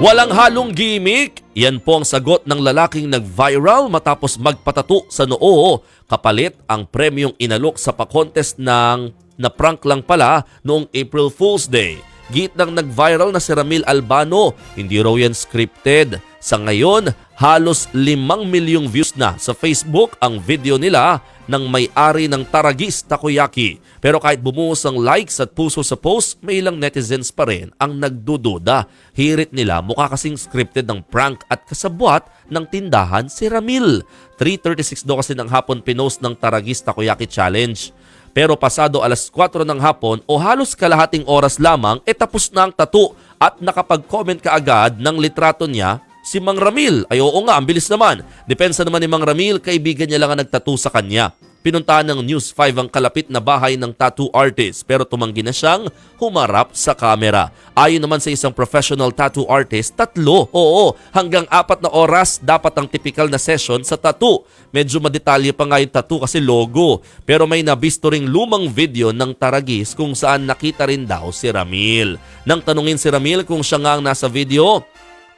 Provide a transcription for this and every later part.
Walang halong gimmick. Yan po ang sagot ng lalaking nag-viral matapos magpatato sa noo. Kapalit ang premyong inalok sa pa-contest ng na-prank lang pala noong April Fool's Day. Git ng nag-viral na si Ramil Albano, hindi raw yan scripted. Sa ngayon, halos 5 milyong views na sa Facebook ang video nila ng may-ari ng Taragis Takoyaki. Pero kahit bumuhos ang likes at puso sa post, may ilang netizens pa rin ang nagdududa. Hirit nila mukha kasing scripted ng prank at kasabwat ng tindahan si Ramil. 3.36 daw kasi ng hapon pinost ng Taragis Takoyaki Challenge. Pero pasado alas 4 ng hapon o halos kalahating oras lamang, e tapos na ang tattoo at nakapag-comment ka agad ng litrato niya si Mang Ramil. Ay oo nga, ang bilis naman. Depensa naman ni Mang Ramil, kaibigan niya lang ang nagtattoo sa kanya. Pinuntahan ng News 5 ang kalapit na bahay ng tattoo artist pero tumanggi na siyang humarap sa kamera. Ayon naman sa isang professional tattoo artist, tatlo, oo, hanggang apat na oras dapat ang typical na session sa tattoo. Medyo madetalye pa nga yung tattoo kasi logo. Pero may nabisto ring lumang video ng Taragis kung saan nakita rin daw si Ramil. Nang tanungin si Ramil kung siya nga ang nasa video,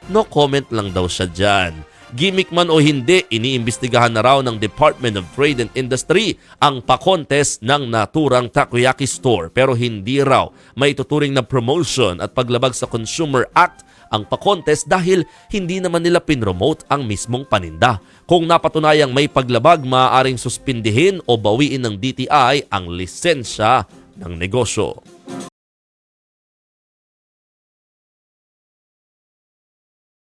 no comment lang daw siya dyan. Gimmick man o hindi, iniimbestigahan na raw ng Department of Trade and Industry ang pa-contest ng naturang takoyaki store pero hindi raw may tuturing na promotion at paglabag sa Consumer Act ang pa-contest dahil hindi naman nila pinromote ang mismong paninda. Kung napatunayang may paglabag, maaaring suspindihin o bawiin ng DTI ang lisensya ng negosyo.